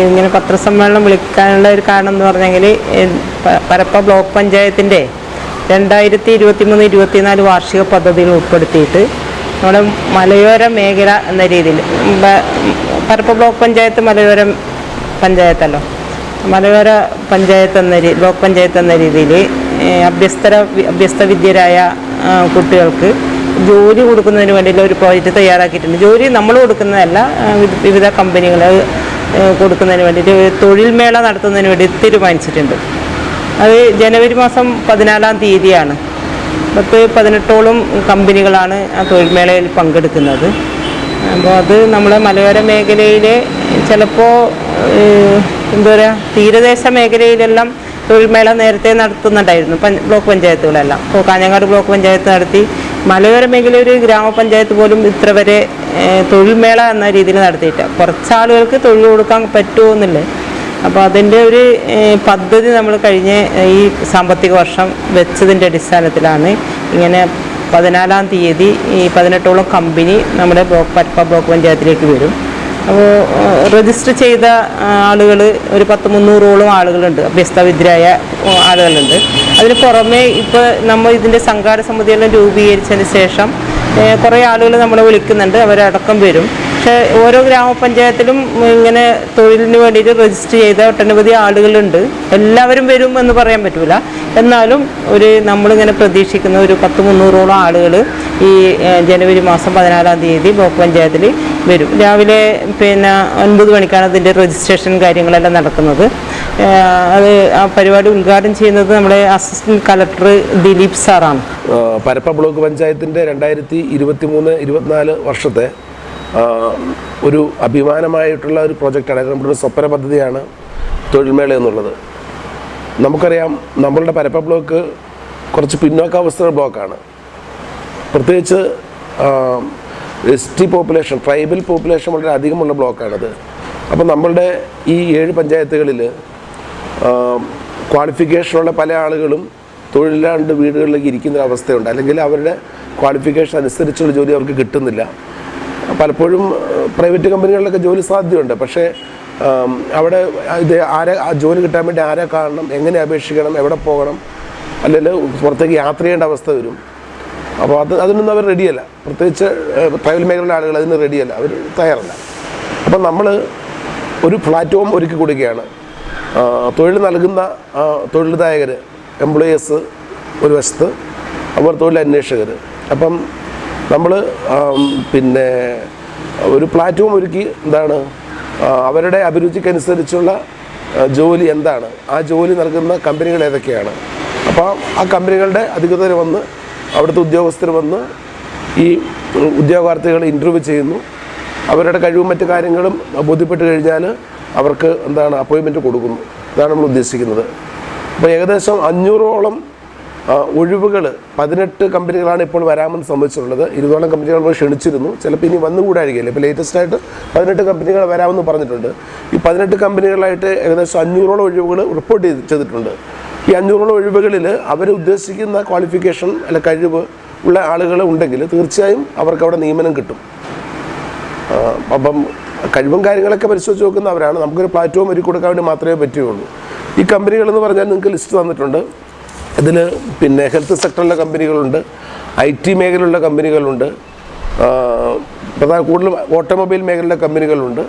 ഇങ്ങനെ പത്രസമ്മേളനം വിളിക്കാനുള്ള ഒരു കാരണം എന്ന് പറഞ്ഞെങ്കിൽ പരപ്പ ബ്ലോക്ക് പഞ്ചായത്തിന്റെ രണ്ടായിരത്തി ഇരുപത്തി മൂന്ന് ഇരുപത്തിനാല് വാർഷിക പദ്ധതിയിൽ ഉൾപ്പെടുത്തിയിട്ട് നമ്മുടെ മലയോര മേഖല എന്ന രീതിയിൽ പരപ്പ ബ്ലോക്ക് പഞ്ചായത്ത് മലയോര പഞ്ചായത്തല്ലോ. മലയോര പഞ്ചായത്ത് എന്ന രീതി ബ്ലോക്ക് പഞ്ചായത്ത് എന്ന രീതിയിൽ അഭ്യസ്തര അഭ്യസ്ത വിദ്യരായ കുട്ടികൾക്ക് ജോലി കൊടുക്കുന്നതിന് വേണ്ടിയുള്ള ഒരു പ്രോജക്റ്റ് തയ്യാറാക്കിയിട്ടുണ്ട്. ജോലി നമ്മൾ കൊടുക്കുന്നതല്ല വിവിധ കമ്പനികൾ കൊടുക്കുന്നതിന് വേണ്ടിയിട്ട് തൊഴിൽ മേള നടത്തുന്നതിന് വേണ്ടി തീരുമാനിച്ചിട്ടുണ്ട്. അത് ജനുവരി മാസം പതിനാലാം തീയതിയാണ്. പത്ത് പതിനെട്ടോളം കമ്പനികളാണ് ആ തൊഴിൽ മേളയിൽ പങ്കെടുക്കുന്നത്. അപ്പോൾ അത് നമ്മളെ മലയോര മേഖലയിലെ ചിലപ്പോൾ എന്താ പറയുക തീരദേശ മേഖലയിലെല്ലാം തൊഴിൽമേള നേരത്തെ നടത്തുന്നുണ്ടായിരുന്നു. ബ്ലോക്ക് പഞ്ചായത്തുകളെല്ലാം. ഇപ്പോൾ കാഞ്ഞങ്ങാട് ബ്ലോക്ക് പഞ്ചായത്ത് നടത്തി മലയോര മേഖല ഒരു ഗ്രാമപഞ്ചായത്ത് പോലും ഇത്ര വരെ തൊഴിൽമേള എന്ന രീതിയിൽ നടത്തിയിട്ട് കുറച്ചാളുകൾക്ക് തൊഴിൽ കൊടുക്കാൻ പറ്റുമോ എന്നുള്ളത് അപ്പോൾ അതിന്റെ ഒരു പദ്ധതി നമ്മൾ കഴിഞ്ഞ ഈ സാമ്പത്തിക വർഷം വെച്ചതിന്റെ അടിസ്ഥാനത്തിലാണ് ഇങ്ങനെ പതിനാലാം തീയതി ഈ പതിനെട്ടോളം കമ്പനി നമ്മുടെ ബ്ലോക്ക് പരപ്പ ബ്ലോക്ക് പഞ്ചായത്തിലേക്ക് വരും. അപ്പോൾ രജിസ്റ്റർ ചെയ്ത ആളുകൾ ഒരു പത്ത് മുന്നൂറോളം ആളുകളുണ്ട്. അഭ്യസ്തവിദ്യരായ ആളുകളുണ്ട്. അതിന് പുറമെ ഇപ്പോൾ നമ്മൾ ഇതിന്റെ സംഘാട സമിതിയെല്ലാം രൂപീകരിച്ചതിന് ശേഷം കുറേ ആളുകൾ നമ്മളെ വിളിക്കുന്നുണ്ട് അവരടക്കം വരും. പക്ഷേ ഓരോ ഗ്രാമപഞ്ചായത്തിലും ഇങ്ങനെ തൊഴിലിന് വേണ്ടിയിട്ട് രജിസ്റ്റർ ചെയ്ത ഒട്ടനവധി ആളുകളുണ്ട്. എല്ലാവരും വരും എന്ന് പറയാൻ പറ്റില്ല എന്നാലും ഒരു നമ്മളിങ്ങനെ പ്രതീക്ഷിക്കുന്ന ഒരു പത്ത് മുന്നൂറോളം ആളുകൾ ഈ ജനുവരി മാസം പതിനാലാം തീയതി ബ്ലോക്ക് പഞ്ചായത്തിൽ വരും. രാവിലെ പിന്നെ ഒൻപത് മണിക്കാണ് അതിന്റെ രജിസ്ട്രേഷൻ കാര്യങ്ങളെല്ലാം നടക്കുന്നത്. അത് ആ പരിപാടി ഉദ്ഘാടനം ചെയ്യുന്നത് നമ്മുടെ അസിസ്റ്റന്റ് കളക്ടർ ദിലീപ് സാറാണ്. പരപ്പ ബ്ലോക്ക് പഞ്ചായത്തിന്റെ രണ്ടായിരത്തി ഇരുപത്തി മൂന്ന് ഇരുപത്തിനാല് വർഷത്തെ ഒരു അഭിമാനമായിട്ടുള്ള ഒരു പ്രോജക്റ്റാണ്. നമ്മുടെ ഒരു സ്വപ്ന പദ്ധതിയാണ് തൊഴിൽമേള എന്നുള്ളത്. നമുക്കറിയാം നമ്മളുടെ പരപ്പ ബ്ലോക്ക് കുറച്ച് പിന്നോക്കാവസ്ഥ ബ്ലോക്കാണ്. പ്രത്യേകിച്ച് S T population tribal population വളരെ അധികമുള്ള ബ്ലോക്കാണത്. അപ്പോൾ നമ്മളുടെ ഈ ഏഴ് പഞ്ചായത്തുകളിൽ ക്വാളിഫിക്കേഷനുള്ള പല ആളുകളും തൊഴിലില്ലാണ്ട് വീടുകളിലേക്ക് ഇരിക്കുന്ന അവസ്ഥയുണ്ട്. അല്ലെങ്കിൽ അവരുടെ ക്വാളിഫിക്കേഷൻ അനുസരിച്ചുള്ള ജോലി അവർക്ക് കിട്ടുന്നില്ല. പലപ്പോഴും പ്രൈവറ്റ് കമ്പനികളിലൊക്കെ ജോലി സാധ്യതയുണ്ട്. പക്ഷേ അവിടെ ഇത് ആരെ ആ ജോലി കിട്ടാൻ വേണ്ടി ആരെ കാണണം എങ്ങനെ അപേക്ഷിക്കണം എവിടെ പോകണം അല്ലെങ്കിൽ പുറത്തേക്ക് യാത്ര ചെയ്യേണ്ട അവസ്ഥ വരും. അപ്പോൾ അത് അതിനൊന്നും അവർ റെഡിയല്ല പ്രത്യേകിച്ച് ട്രൈബൽ മേഖലയിലെ ആളുകൾ അതിന് റെഡിയല്ല അവർ തയ്യാറല്ല. അപ്പം നമ്മൾ ഒരു പ്ലാറ്റ്ഫോം ഒരുക്കി കൊടുക്കുകയാണ്. തൊഴിൽ നൽകുന്ന തൊഴിലുദായകർ എംപ്ലോയീസ് ഒരു വശത്ത് അതുപോലെ തൊഴിൽ അന്വേഷകർ. അപ്പം നമ്മൾ പിന്നെ ഒരു പ്ലാറ്റ്ഫോം ഒരുക്കി എന്താണ് അവരുടെ അഭിരുചിക്കനുസരിച്ചുള്ള ജോലി എന്താണ് ആ ജോലി നൽകുന്ന കമ്പനികൾ ഏതൊക്കെയാണ്. അപ്പോൾ ആ കമ്പനികളുടെ അധികൃതർ വന്ന് അവിടുത്തെ ഉദ്യോഗസ്ഥർ വന്ന് ഈ ഉദ്യോഗാർത്ഥികളെ ഇന്റർവ്യൂ ചെയ്യുന്നു. അവരുടെ കഴിവും മറ്റു കാര്യങ്ങളും ബോധ്യപ്പെട്ട് കഴിഞ്ഞാൽ അവർക്ക് എന്താണ് അപ്പോയിൻമെന്റ് കൊടുക്കുന്നു. അതാണ് നമ്മൾ ഉദ്ദേശിക്കുന്നത്. അപ്പോൾ ഏകദേശം അഞ്ഞൂറോളം ഒഴിവുകൾ പതിനെട്ട് കമ്പനികളാണ് ഇപ്പോൾ വരാമെന്ന് സംബന്ധിച്ചിട്ടുള്ളത്. ഇരുപതോളം കമ്പനികൾ നമ്മൾ ക്ഷണിച്ചിരുന്നു. ചിലപ്പോൾ ഇനി വന്നുകൂടായിരിക്കില്ല ഇപ്പോൾ ലേറ്റസ്റ്റ് ആയിട്ട് പതിനെട്ട് കമ്പനികൾ വരാമെന്ന് പറഞ്ഞിട്ടുണ്ട്. ഈ പതിനെട്ട് കമ്പനികളായിട്ട് ഏകദേശം അഞ്ഞൂറോളം ഒഴിവുകൾ റിപ്പോർട്ട് ചെയ്ത് ചെയ്തിട്ടുണ്ട്. ഈ അഞ്ഞൂറോളം ഒഴിവുകളിൽ അവർ ഉദ്ദേശിക്കുന്ന ക്വാളിഫിക്കേഷൻ അല്ല കഴിവ് ഉള്ള ആളുകൾ ഉണ്ടെങ്കിൽ തീർച്ചയായും അവർക്ക് അവിടെ നിയമനം കിട്ടും. അപ്പം കഴിവും കാര്യങ്ങളൊക്കെ പരിശോധിച്ച് നോക്കുന്നവരാണ് നമുക്കൊരു പ്ലാറ്റ്ഫോം ഒരുക്കി കൊടുക്കാൻ വേണ്ടി മാത്രമേ പറ്റുകയുള്ളൂ. ഈ കമ്പനികളെന്ന് പറഞ്ഞാൽ നിങ്ങൾക്ക് ലിസ്റ്റ് തന്നിട്ടുണ്ട്. ഇതിൽ പിന്നെ ഹെൽത്ത് സെക്ടറിലെ കമ്പനികളുണ്ട് ഐ ടി മേഖലയിലുള്ള കമ്പനികളുണ്ട് പ്രധാന കൂടുതലും ഓട്ടോമൊബൈൽ മേഖലയിലെ കമ്പനികളുണ്ട്.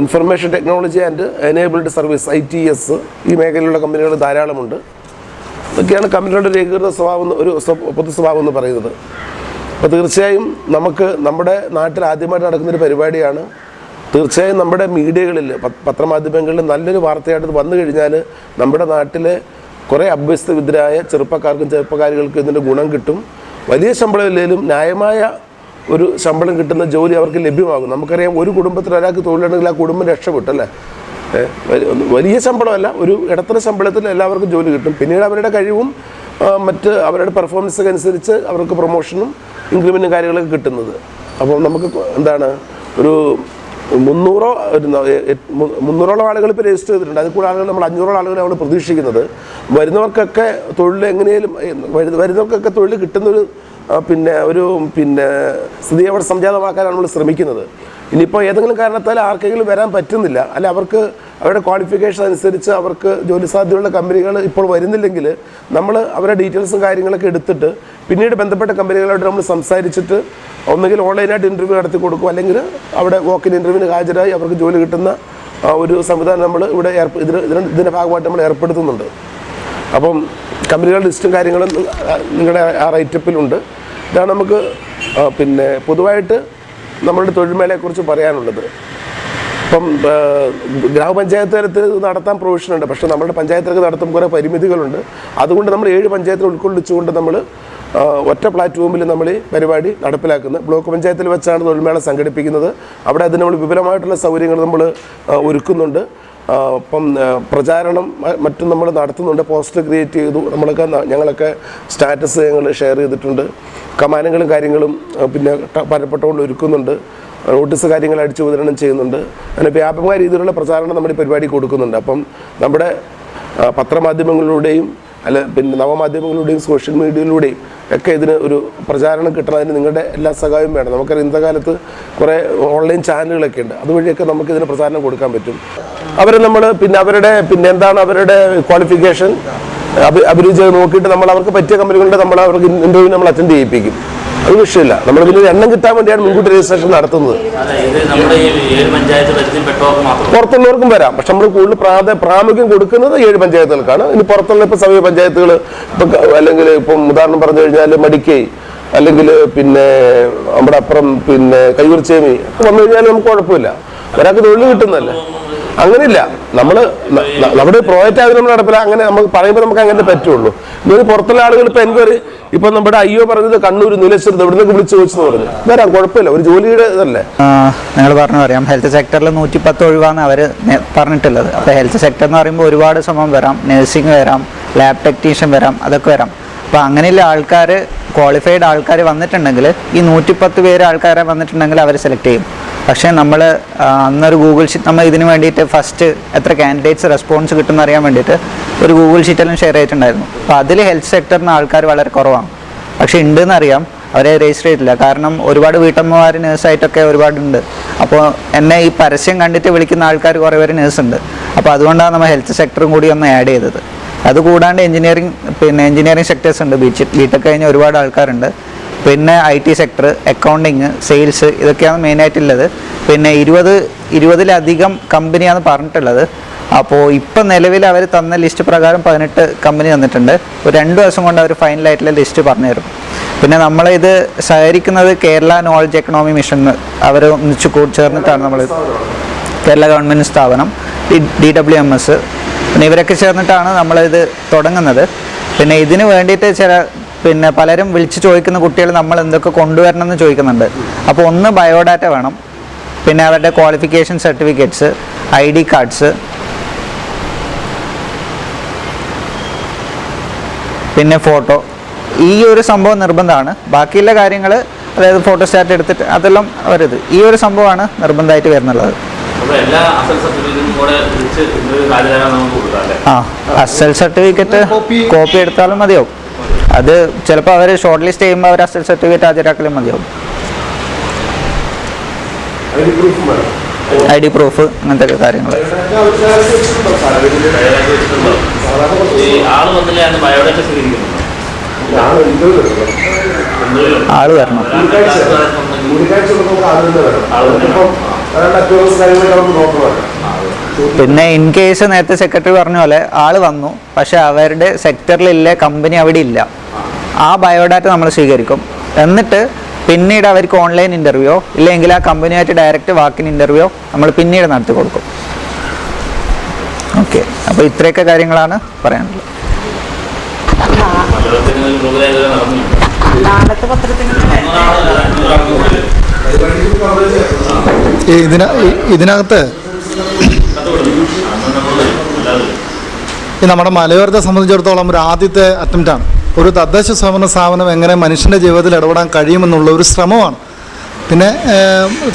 Information technology and enabled service I T S ഈ മേഖലയിലുള്ള കമ്പനികൾ ധാരാളമുണ്ട്. ഇതൊക്കെയാണ് കമ്പനികളുടെ ഏകീകൃത സ്വഭാവം ഒരു പൊതു സ്വഭാവം എന്ന് പറയുന്നത്. അപ്പോൾ തീർച്ചയായും നമുക്ക് നമ്മുടെ നാട്ടിൽ ആദ്യമായിട്ട് നടക്കുന്നൊരു പരിപാടിയാണ് തീർച്ചയായും നമ്മുടെ മീഡിയകളിൽ പത്രമാധ്യമങ്ങളിൽ നല്ലൊരു വാർത്തയായിട്ട് വന്നു കഴിഞ്ഞാൽ നമ്മുടെ നാട്ടിലെ കുറേ അഭ്യസ്തവിദ്യരായ ചെറുപ്പക്കാർക്കും ചെറുപ്പക്കാരികൾക്കും ഇതിന്റെ ഗുണം കിട്ടും. വലിയ ശമ്പളം ഇല്ലെങ്കിലും ന്യായമായ ഒരു ശമ്പളം കിട്ടുന്ന ജോലി അവർക്ക് ലഭ്യമാകും. നമുക്കറിയാം ഒരു കുടുംബത്തിൽ ഒരാൾക്ക് തൊഴിലുണ്ടെങ്കിൽ ആ കുടുംബം രക്ഷപ്പെട്ടു അല്ലേ? ഏ, വലി- ഒന്ന് വലിയ ശമ്പളമല്ല ഒരു ഇടത്തര ശമ്പളത്തിൽ എല്ലാവർക്കും ജോലി കിട്ടും. പിന്നീട് അവരുടെ കഴിവും മറ്റ് അവരുടെ പെർഫോമൻസ് അനുസരിച്ച് അവർക്ക് പ്രൊമോഷനും ഇൻക്രിമെന്റും കാര്യങ്ങളൊക്കെ കിട്ടുന്നത്. അപ്പോൾ നമുക്ക് എന്താണ് ഒരു മുന്നൂറോ മുന്നൂറോളം ആളുകൾ ഇപ്പോൾ രജിസ്റ്റർ ചെയ്തിട്ടുണ്ട്. അതിൽ കൂടുതൽ ആളുകൾ നമ്മൾ അഞ്ഞൂറോളം നമ്മൾ പ്രതീക്ഷിക്കുന്നത്. വരുന്നവർക്കൊക്കെ തൊഴിൽ എങ്ങനെയും വരുന്നവർക്കൊക്കെ തൊഴിൽ കിട്ടുന്നൊരു പിന്നെ ഒരു പിന്നെ സ്ഥിതി അവിടെ സംജാതമാക്കാനാണ് നമ്മൾ ശ്രമിക്കുന്നത്. ഇനിയിപ്പോൾ ഏതെങ്കിലും കാരണത്താൽ ആർക്കെങ്കിലും വരാൻ പറ്റുന്നില്ല അല്ല അവർക്ക് അവരുടെ ക്വാളിഫിക്കേഷൻ അനുസരിച്ച് അവർക്ക് ജോലി സാധ്യതയുള്ള കമ്പനികൾ ഇപ്പോൾ വരുന്നില്ലെങ്കിൽ നമ്മൾ അവരുടെ ഡീറ്റെയിൽസും കാര്യങ്ങളൊക്കെ എടുത്തിട്ട് പിന്നീട് ബന്ധപ്പെട്ട കമ്പനികളോട് നമ്മൾ സംസാരിച്ചിട്ട് ഒന്നുകിൽ ഓൺലൈനായിട്ട് ഇന്റർവ്യൂ നടത്തി കൊടുക്കും. അല്ലെങ്കിൽ അവിടെ വോക്കിൻ ഇന്റർവ്യൂവിന് ഹാജരായി അവർക്ക് ജോലി കിട്ടുന്ന ഒരു സംവിധാനം നമ്മൾ ഇവിടെ ഇതിന് ഇതിന്റെ ഭാഗമായിട്ട് നമ്മൾ ഏർപ്പെടുത്തുന്നുണ്ട്. അപ്പം കമ്പനികളുടെ ലിസ്റ്റും കാര്യങ്ങളും നിങ്ങളുടെ ആ റൈറ്റപ്പിലുണ്ട് ഇതാണ് നമുക്ക് പിന്നെ പൊതുവായിട്ട് നമ്മളുടെ തൊഴിൽ തൊഴിൽമേളയെക്കുറിച്ച് പറയാനുള്ളത്. ഇപ്പം ഗ്രാമപഞ്ചായത്ത് തലത്തിൽ നടത്താൻ പ്രൊവിഷൻ ഉണ്ട്. പക്ഷേ നമ്മുടെ പഞ്ചായത്തിലൊക്കെ നടത്തും കുറേ പരിമിതികളുണ്ട്. അതുകൊണ്ട് നമ്മൾ ഏഴ് പഞ്ചായത്തിൽ ഉൾക്കൊള്ളിച്ചുകൊണ്ട് നമ്മൾ ഒറ്റ പ്ലാറ്റ്ഫോമിൽ നമ്മൾ ഈ പരിപാടി നടപ്പിലാക്കുന്നത് ബ്ലോക്ക് പഞ്ചായത്തിൽ വെച്ചാണ് തൊഴിൽമേള സംഘടിപ്പിക്കുന്നത്. അവിടെ അതിന് നമ്മൾ വിപുലമായിട്ടുള്ള സൗകര്യങ്ങൾ നമ്മൾ ഒരുക്കുന്നുണ്ട്. അപ്പം പ്രചാരണം മറ്റും നമ്മൾ നടത്തുന്നുണ്ട്. പോസ്റ്റർ ക്രിയേറ്റ് ചെയ്തു. നമ്മളൊക്കെ ഞങ്ങളൊക്കെ സ്റ്റാറ്റസ് ഞങ്ങൾ ഷെയർ ചെയ്തിട്ടുണ്ട്. കമാനങ്ങളും കാര്യങ്ങളും പിന്നെ പരപ്പെട്ടുകൊണ്ട് ഒരുക്കുന്നുണ്ട്. നോട്ടീസ് കാര്യങ്ങൾ അടിച്ചു വിതരണം ചെയ്യുന്നുണ്ട്. അങ്ങനെ വ്യാപകമായ രീതിയിലുള്ള പ്രചാരണം നമ്മുടെ പരിപാടി കൊടുക്കുന്നുണ്ട്. അപ്പം നമ്മുടെ പത്രമാധ്യമങ്ങളിലൂടെയും അല്ല പിന്നെ നവമാധ്യമങ്ങളിലൂടെയും സോഷ്യൽ മീഡിയയിലൂടെയും ഒക്കെ ഇതിന് ഒരു പ്രചാരണം കിട്ടണതിന് നിങ്ങളുടെ എല്ലാ സഹായവും വേണം. നമുക്കറിയാം ഇന്നത്തെ കാലത്ത് കുറേ ഓൺലൈൻ ചാനലുകളൊക്കെ ഉണ്ട്. അതുവഴിയൊക്കെ നമുക്ക് ഇതിന് പ്രചാരണം കൊടുക്കാൻ പറ്റും. അവരെ നമ്മൾ പിന്നെ അവരുടെ പിന്നെ എന്താണ് അവരുടെ ക്വാളിഫിക്കേഷൻ അഭി അഭിരുചി നോക്കിയിട്ട് നമ്മൾ അവർക്ക് പറ്റിയ കമ്പനികളുടെ നമ്മൾ അവർക്ക് ഇന്റർവ്യൂ നമ്മൾ അറ്റൻഡ് ചെയ്യിപ്പിക്കും. അത് വിഷയമില്ല. നമ്മൾ ഇതിന്റെ എണ്ണം കിട്ടാൻ വേണ്ടിയാണ് മുൻകൂട്ടി രജിസ്ട്രേഷൻ നടത്തുന്നത്. പുറത്തുള്ളവർക്കും വരാം. പക്ഷെ നമ്മൾ കൂടുതൽ പ്രാധ പ്രാമുഖ്യം കൊടുക്കുന്നത് ഏഴ് പഞ്ചായത്തുകൾക്കാണ്. ഇനി പുറത്തുള്ള ഇപ്പൊ സമീപ പഞ്ചായത്തുകൾ ഇപ്പൊ അല്ലെങ്കിൽ ഇപ്പം ഉദാഹരണം പറഞ്ഞു കഴിഞ്ഞാൽ മടിക്കൈ അല്ലെങ്കിൽ പിന്നെ നമ്മുടെ അപ്പുറം പിന്നെ കയ്യൂർച്ചേമി വന്നു കഴിഞ്ഞാൽ നമുക്ക് കുഴപ്പമില്ല. ഒരാൾക്ക് തൊഴിൽ കിട്ടുന്നതല്ലേ? അങ്ങനെയില്ല. നമ്മൾ നമ്മുടെ പ്രോജക്റ്റ് ആയത് നമ്മൾ നടപ്പില്ല അങ്ങനെ നമുക്ക് പറയുമ്പോൾ നമുക്ക് അങ്ങനെ പറ്റുള്ളൂ. ഇനി പുറത്തുള്ള ആളുകൾ ഇപ്പൊ എനിക്കൊരു ഇപ്പൊ നമ്മുടെ അയ്യോ പറഞ്ഞത് കണ്ണൂർ നീലേശ്വരത്ത് എവിടെ നിന്നൊക്കെ വിളിച്ചു ചോദിച്ചെന്ന് പറഞ്ഞു. വരാം കുഴപ്പമില്ല. ഒരു ജോലിയുടെ ഇതല്ലേ? നിങ്ങൾ പറഞ്ഞു പറയാം ഹെൽത്ത് സെക്ടറിൽ നൂറ്റി പത്ത് ഒഴിവാണ് അവർ പറഞ്ഞിട്ടുള്ളത്. അപ്പോൾ ഹെൽത്ത് സെക്ടർ എന്ന് പറയുമ്പോൾ ഒരുപാട് സമയം വരാം. നഴ്സിംഗ് വരാം ലാബ് ടെക്നീഷ്യൻ വരാം അതൊക്കെ വരാം. അപ്പോൾ അങ്ങനെയുള്ള ആൾക്കാർ ക്വാളിഫൈഡ് ആൾക്കാർ വന്നിട്ടുണ്ടെങ്കിൽ ഈ നൂറ്റിപ്പത്ത് പേര് ആൾക്കാരെ വന്നിട്ടുണ്ടെങ്കിൽ അവർ സെലക്ട് ചെയ്യും. പക്ഷേ നമ്മൾ അന്നൊരു ഗൂഗിൾ ഷീറ്റ് നമ്മൾ ഇതിന് വേണ്ടിയിട്ട് ഫസ്റ്റ് എത്ര കാൻഡിഡേറ്റ്സ് റെസ്പോൺസ് കിട്ടുമെന്ന് അറിയാൻ വേണ്ടിയിട്ട് ഒരു ഗൂഗിൾ ഷീറ്റെല്ലാം ഷെയർ ചെയ്തിട്ടുണ്ടായിരുന്നു. അപ്പോൾ അതിൽ ഹെൽത്ത് സെക്ടറിന് ആൾക്കാർ വളരെ കുറവാണ്. പക്ഷേ ഉണ്ടെന്ന് അറിയാം അവരെ രജിസ്റ്റർ ചെയ്തിട്ടില്ല. കാരണം ഒരുപാട് വീട്ടമ്മമാർ നേഴ്സായിട്ടൊക്കെ ഒരുപാടുണ്ട് അപ്പോൾ എന്നെ ഈ പരസ്യം കണ്ടിട്ട് വിളിക്കുന്ന ആൾക്കാർ കുറേ പേര് നേഴ്സ് ഉണ്ട് അപ്പോൾ അതുകൊണ്ടാണ് നമ്മൾ ഹെൽത്ത് സെക്ടറും കൂടി ഒന്ന് ആഡ് ചെയ്തത്. അതുകൂടാണ്ട് എഞ്ചിനീയറിംഗ് പിന്നെ എഞ്ചിനീയറിംഗ് സെക്ടേഴ്സ് ഉണ്ട് ബി ബിടെക് കഴിഞ്ഞ ഒരുപാട് ആൾക്കാരുണ്ട്. പിന്നെ I T sector accounting sales ഇതൊക്കെയാണ് മെയിനായിട്ടുള്ളത് പിന്നെ ഇരുപത് ഇരുപതിലധികം കമ്പനിയാണ് പറഞ്ഞിട്ടുള്ളത്. അപ്പോൾ ഇപ്പം നിലവിൽ അവർ തന്ന ലിസ്റ്റ് പ്രകാരം പതിനെട്ട് കമ്പനി തന്നിട്ടുണ്ട് ഒരു രണ്ട് ദിവസം കൊണ്ട് അവർ ഫൈനലായിട്ടുള്ള ലിസ്റ്റ് പറഞ്ഞു തരും. പിന്നെ നമ്മളിത് സഹകരിക്കുന്നത് കേരള നോളജ് എക്കണോമി മിഷൻ അവർ ഒന്നിച്ച് ചേർന്നിട്ടാണ് നമ്മൾ കേരള ഗവൺമെന്റ് സ്ഥാപനം ഡി ഡബ്ല്യു എം എസ് പിന്നെ ഇവരൊക്കെ ചേർന്നിട്ടാണ് നമ്മളിത് തുടങ്ങുന്നത്. പിന്നെ ഇതിന് വേണ്ടിയിട്ട് ചില പിന്നെ പലരും വിളിച്ച് ചോദിക്കുന്ന കുട്ടികൾ നമ്മൾ എന്തൊക്കെ കൊണ്ടുവരണം എന്ന് ചോദിക്കുന്നുണ്ട്. അപ്പോൾ ഒന്ന് ബയോഡാറ്റ വേണം. പിന്നെ അവരുടെ qualification certificates I D cards. പിന്നെ ഫോട്ടോ. ഈ ഒരു സംഭവം നിർബന്ധമാണ്. ബാക്കിയുള്ള കാര്യങ്ങൾ അതായത് ഫോട്ടോ സ്റ്റാറ്റ് എടുത്തിട്ട് അതെല്ലാം അവരത് ഈ ഒരു സംഭവമാണ് നിർബന്ധമായിട്ട് വരുന്നുള്ളത്. അപ്പോൾ എല്ലാ അസൽ സർട്ടിഫിക്കറ്റും കൂടെ വിളിച്ച് ഇതൊരു ഹാജരാകാൻ നമുക്ക് കൊടുക്കാം ആ അസൽ സർട്ടിഫിക്കറ്റ് കോപ്പി എടുത്താലും മതിയാവും. അത് ചിലപ്പോൾ അവർ ഷോർട്ട് ലിസ്റ്റ് ചെയ്യുമ്പോൾ അവർ അസൽ സർട്ടിഫിക്കറ്റ് ഹാജരാക്കലും മതിയാവും. ഐ ഡി പ്രൂഫ് അങ്ങനത്തെ കാര്യങ്ങൾ ആൾ വരണം? ആൾ വരണം. പിന്നെ ഇൻ കേസ് നേരത്തെ സെക്രട്ടറി പറഞ്ഞ പോലെ ആൾ വന്നു പക്ഷെ അവരുടെ സെക്ടറിലില്ല കമ്പനി അവിടെ ഇല്ല. ആ ബയോഡാറ്റ നമ്മൾ സ്വീകരിക്കും. എന്നിട്ട് പിന്നീട് അവർക്ക് ഓൺലൈൻ ഇന്റർവ്യൂയോ ഇല്ലെങ്കിൽ ആ കമ്പനിയായിട്ട് ഡയറക്റ്റ് വാക്കിൻ ഇന്റർവ്യൂയോ നമ്മൾ പിന്നീട് നടത്തി കൊടുക്കും. ഓക്കെ അപ്പോൾ ഇത്രയൊക്കെ കാര്യങ്ങളാണ് പറയാനുള്ളത്. മലയാളത്തിന് പ്രോഗ്രാം ഇതുവരെ നടന്നില്ല നാളത്തെ പത്രത്തിന് ഈ ഇതിന ഈ- ഇതിനകത്ത് ഈ നമ്മുടെ മലയോരത്തെ സംബന്ധിച്ചിടത്തോളം ഒരു ആദ്യത്തെ അറ്റംപ്റ്റാണ് ഒരു തദ്ദേശ സ്വയംഭരണ സ്ഥാപനം എങ്ങനെ മനുഷ്യന്റെ ജീവിതത്തിൽ ഇടപെടാൻ കഴിയുമെന്നുള്ള ഒരു ശ്രമമാണ്. പിന്നെ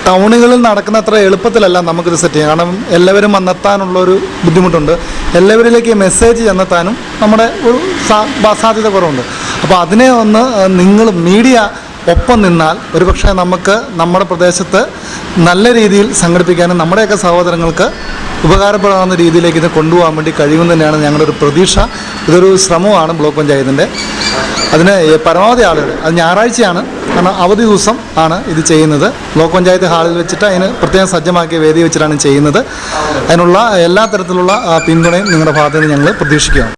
ടൗണുകളിൽ നടക്കുന്ന അത്ര എളുപ്പത്തിലല്ല നമുക്കിത് സെറ്റ് ചെയ്യാം കാരണം എല്ലാവരും വന്നെത്താനുള്ള ഒരു ബുദ്ധിമുട്ടുണ്ട്. എല്ലാവരിലേക്ക് മെസ്സേജ് ചെന്നെത്താനും നമ്മുടെ ഒരു സാധ്യത കുറവുണ്ട്. അപ്പോൾ അതിനെ ഒന്ന് നിങ്ങൾ മീഡിയ ഒപ്പം നിന്നാൽ ഒരുപക്ഷെ നമുക്ക് നമ്മുടെ പ്രദേശത്ത് നല്ല രീതിയിൽ സംഘടിപ്പിക്കാനും നമ്മുടെയൊക്കെ സഹോദരങ്ങൾക്ക് ഉപകാരപ്പെടാവുന്ന രീതിയിലേക്ക് ഇത് കൊണ്ടുപോകാൻ വേണ്ടി കഴിയുമെന്ന് തന്നെയാണ് ഞങ്ങളുടെ ഒരു പ്രതീക്ഷ. ഇതൊരു ശ്രമമാണ് ബ്ലോക്ക് പഞ്ചായത്തിന്റെ അതിന് പരമാവധി ആളുകൾ അത് ഞായറാഴ്ചയാണ് കാരണം അവധി ദിവസം ആണ് ഇത് ചെയ്യുന്നത്. ബ്ലോക്ക് പഞ്ചായത്ത് ഹാളിൽ വെച്ചിട്ട് അതിന് പ്രത്യേകം സജ്ജമാക്കിയ വേദി വെച്ചിട്ടാണ് ചെയ്യുന്നത്. അതിനുള്ള എല്ലാ തരത്തിലുള്ള പിന്തുണയും നിങ്ങളുടെ ഭാഗത്തുനിന്ന് ഞങ്ങൾ പ്രതീക്ഷിക്കുകയാണ്.